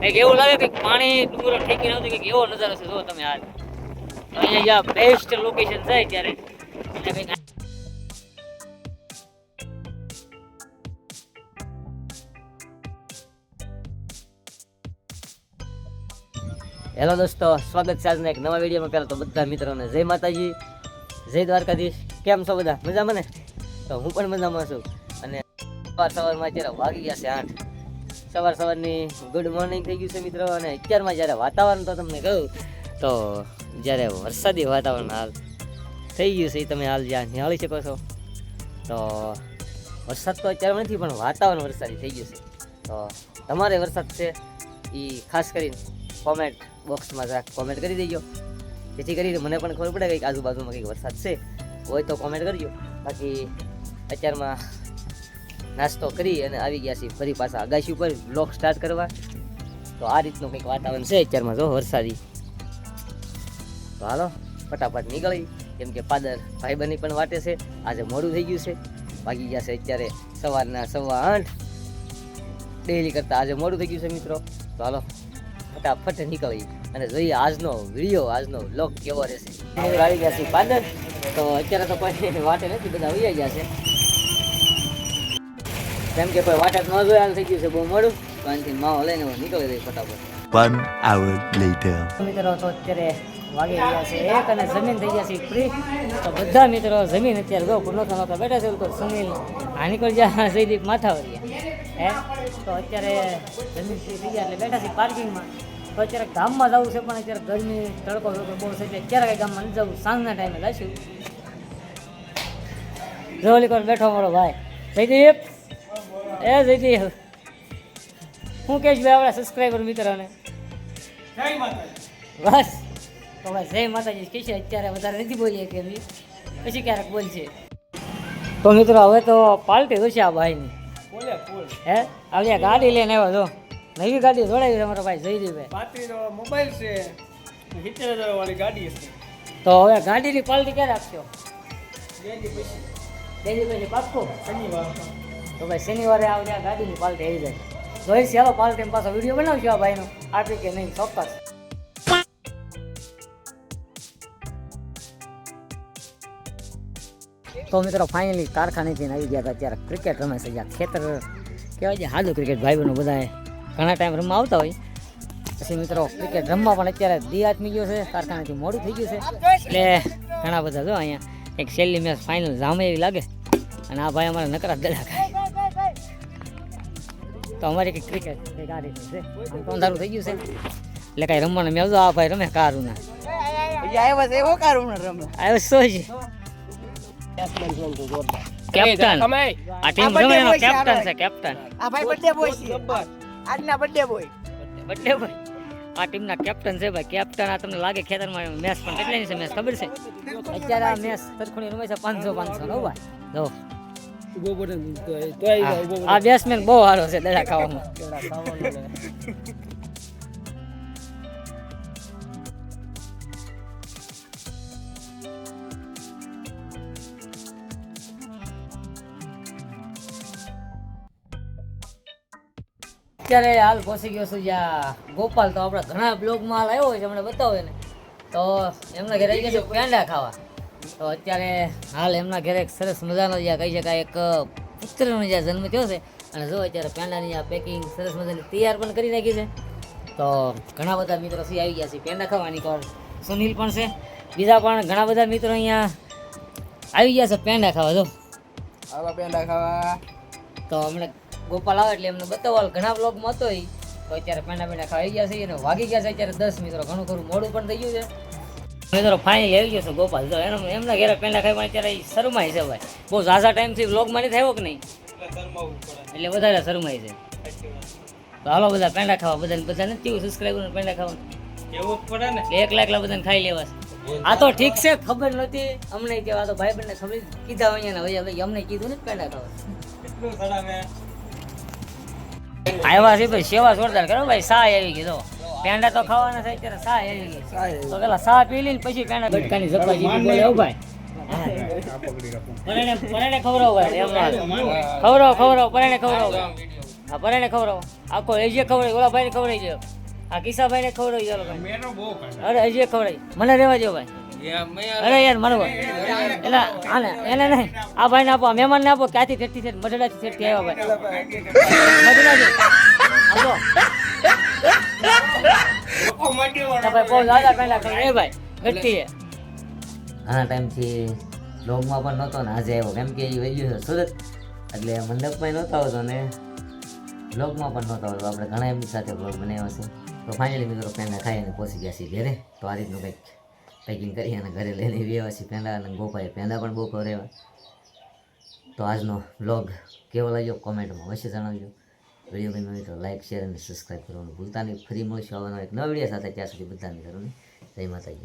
કંઈક લાગે કે પાણી ડુંગરો ઠેકી નહોતું કંઈક એવો નજારો છે. જો તમે હાલ અહીંયા બેસ્ટ લોકેશન છે ત્યારે હેલો દોસ્તો, સ્વાગત છે આજના એક નવા વિડીયોમાં. પહેલાં તો બધા મિત્રોને જય માતાજી, જય દ્વારકાધીશ. કેમ છો બધા? મજામાં ને? તો હું પણ મજામાં છું. અને સવાર સવારમાં અત્યારે વાગી ગયા છે આઠ. સવાર સવારની ગુડ મોર્નિંગ થઈ ગયું છે મિત્રો. અને અત્યારમાં જ્યારે વાતાવરણ તો તમને કહું, તો જ્યારે વરસાદી વાતાવરણ હાલ થઈ ગયું છે, એ તમે હાલ જ્યાં નિહાળી શકો છો. તો વરસાદ તો અત્યારે નથી, પણ વાતાવરણ વરસાદી થઈ ગયું છે. તો તમારે વરસાદ છે એ ખાસ કરીને કોમેન્ટ બોક્સમાં જરાક કોમેન્ટ કરી દેજો. જેથી કરીને મને પણ ખબર પડે કે આજુબાજુમાં કંઈક વરસાદ છે, હોય તો કોમેન્ટ કરજો. બાકી અત્યારમાં નાસ્તો કરી અને આવી ગયા છીએ ફરી પાછા અગાશી ઉપર બ્લોક સ્ટાર્ટ કરવા. તો આ રીતનું કંઈક વાતાવરણ છે અત્યારમાં જો વરસાદી. તો હાલો, ફટાફટ નીકળી. કેમ કે પાદર ભાઈબંધની પણ વાટે છે. આજે મોડું થઈ ગયું છે. વાગી ગયા છે અત્યારે સવારના સવા આઠ. ડેલી કરતાં આજે મોડું થઈ ગયું છે મિત્રો. તો હાલો, ફટાફટ નીકળી અને જોઈએ આજનો વીડિયો આજનો બ્લોગ કેવો રહેશે. આવી ગયા છે પાદર. તો અત્યારે તો કોઈ વાટે નથી, બધા ઉઈ ગયા છે. કેમ કે કોઈ વાટક ન જોયા થઈ ગયું છે બહુ મોડું. અહીંથી માવો લઈને નીકળી દઈ ફટાફટ. વન આવર લેટર મિત્રો તો અત્યારે વાગી ગયા છે એક અને જમીન થઈ ગયા છે ફ્રી તો બધા મિત્રો જમીન અત્યારે ગૌ નહોતા નહોતા બેઠા છે તો સુનિલ આ નીકળી જા જયદીપ માથાવરિયા હે? તો અત્યારે જમીન ફ્રી થઈ ગયા એટલે બેઠા છે પાર્કિંગમાં. તો અત્યારે ગામમાં જવું છે પણ અત્યારે ગરમી તડકો તડકો બહુ છે એટલે અત્યારે કઈ ગામમાં નથી જવું. સાંજના ટાઈમે જઈશું જોલી બેઠો મારો ભાઈ. જયદીપ! એ જયદીપ હું કહીશ ભાઈ આપણા સબસ્ક્રાઈબર મિત્રોને. બસ. તો ભાઈ જય માતાજી. કહેશે અત્યારે વધારે નથી બોલીએ કે પછી ક્યારેક બોલશે. તો મિત્રો હવે તો પાલટી થશે આ ભાઈની. હે? આવી ગાડી લઈને આવ્યો જો નવી ગાડી જોડાવી છે અમારો ભાઈ જયદીપભાઈ પાંત્રીનો મોબાઈલ છે. સિત્તેર હજાર વાળી ગાડી છે તો હવે ગાડીની પાલટી ક્યારે આપશો? બેની પછી. પછી પાક્કો? શનિવાર. તો ભાઈ શનિવારે આવજે, આ ગાડીની પાલટી આવી જાય. જોઈ ચાલો પાલટી પાછો વીડિયો બનાવશું આ ભાઈનો. આપી કે નહીં, ચોક્કસ. તો મિત્રો ફાઇનલી કારખાનેથી આવી ગયા હતા ત્યારે ક્રિકેટ રમે છે, જ્યાં ખેતર કહેવાય છે હાજુ ક્રિકેટ ભાઈ બહેનો બધા ઘણા ટાઈમ રમવા આવતા હોય. પછી મિત્રો ક્રિકેટ રમવા પણ અત્યારે દી આથમી ગયો છે, કારખાનેથી મોડું થઈ ગયું છે. એટલે ઘણા બધા જો અહીંયા એક છેલ્લી મેચ ફાઇનલ જામે એવી લાગે. અને આ ભાઈ અમારા નકરા દડા ખાય. તો અમારી કંઈક ક્રિકેટ કંઈક આ છે આમ તો અંધારું થઈ ગયું છે. એટલે કાંઈ રમવાનું મેં આવતો આ ભાઈ રમે કારું ના આવ્યા છે એવો કારું રમે. આવ્યો શું છે. કેપ્ટન. આ ટીમ રમે એનો કેપ્ટન છે કેપ્ટન આ ભાઈ. બર્થડે બોય છે. આજના બર્થડે બોય બર્થડે ભાઈ આ ટીમના કેપ્ટન છે ભાઈ. કેપ્ટન આ તમને લાગે ખેતરમાં મેચ પણ કેટલાની છે મેચ ખબર છે? અત્યારે આ મેચ સરખુણી રમે છે પાંચસો પાંચસો નો ભાઈ. જો. ઊભો પડે તો તો આવી જાય ઊભો આ બેટ્સમેન બહુ સારો છે દડા ખાવામાં. અત્યારે હાલ પહોંચી ગયો છું જ્યાં ગોપાલ તો આપણા ઘણા બ્લોગમાં હાલ આવ્યો હોય છે હમણાં બતાવે ને. તો એમના ઘરે આવી ગયા છે પેંડા ખાવા. તો અત્યારે હાલ એમના ઘરે એક સરસ મજાનો જ્યાં કહી શકાય એક પુત્રનો જ્યાં જન્મ થયો છે. અને જો અત્યારે પેંડાની આ પેકિંગ સરસ મજાની તૈયાર પણ કરી નાખી છે. તો ઘણા બધા મિત્રો સી આવી ગયા છે પેંડા ખાવાની કોર સુનિલ પણ છે. બીજા પણ ઘણા બધા મિત્રો અહીંયા આવી ગયા છે પેંડા ખાવા જો. આવા પેંડા ખાવા. તો હમણાં ગોપાલ આવે એટલે એમને બતાવવા ઘણા બ્લોગમાં હતો. તો અત્યારે પેંડા પેંડા આવી ગયા છે અને વાગી ગયા છે અત્યારે દસ મિત્રો. ઘણું ખરું મોડું પણ થઈ ગયું છે. મિત્રો ફાઇનલી આવી ગયો છે ગોપાલ. તો એનો એમના ઘેરે પેંડા ખાઈ પણ અત્યારે શરમાય છે ભાઈ. બહુ ઝાઝા ટાઈમથી બ્લોગમાં નહીં થયો કે નહીં? એટલે વધારે શરમાય છે. તો હાલો બધા પેંડા ખાવા બધાને બધા નથી કેવું સબસ્ક્રાઈબર પેંડા ખાવા? એવું જ પડે ને. એક એકલા બધાને ખાઈ લેવા આ તો ઠીક છે ખબર નહોતી. અમને કે આ તો ભાઈ બંને ખબર કીધા હોય ને હવે અમને કીધું ને પેંડા ખાવા. આવ્યા છે ભાઈ સેવા જોરદાર કરો ભાઈ સા આવી તો. પેંડા તો ખાવાના થાય ત્યારે સા આવી ગઈ તો પેલા સા પી લઈને પછી પેંડા ગટકાની જપાજી બોલે હો ભાઈ. પરણે પરણે ખવડાવો ભાઈ એમ ના. ખવડાવો ખવડાવો પરાણે ખવડાવો. આ પરણે ખવડાવો. આખો એજે ખવડાવી ઓલા ભાઈને ખવડાવી ગયો આ કિસ્સાભાઈને ખવડાવી ગયો ભાઈ મેનો બહુ અરે હજી ખવડાવી. મને રહેવા દો ભાઈ. અરે યાર મારો ભાઈ એટલે આને એને નહીં. આ ભાઈને આપો આ મહેમાનને આપો. ક્યાંથી ઠેઠથી ઠેઠ મઢડાથી ઠેઠથી આવ્યા ભાઈ. મઢડાથી. આપો ઘણા ટાઈમથી બ્લોગમાં પણ નહોતો ને, આજે આવ્યો. કેમ કે એ વેલ્યુ ગયો સુરત, એટલે મંડપમાં નહોતો આવતો ને બ્લોગમાં પણ નહોતો આવતો. આપણે ઘણા એમની સાથે બ્લોગ બનાવ્યો છે. તો ફાઇનલી મિત્રો પેંડા ખાઈ અને પહોંચી ગયા છીએ ઘરે. તો આ રીતનું કંઈક પેકિંગ કરી અને ઘરે લઈને આવ્યા છીએ પેંડા અને ગોપાએ પેંડા પણ બહુ કરેવા તો આજનો બ્લોગ કેવો લાગ્યો? કોમેન્ટમાં અવશ્ય જણાવજો. વીડિયો ગમ્યો તો લાઇક શેર અને સબસ્ક્રાઈબ કરવાનું ભૂલતા નહીં. ફરી મળશું આવવાનો એક નવા વીડિયો સાથે. ત્યાં સુધી બધાને કરું જય માતાજી.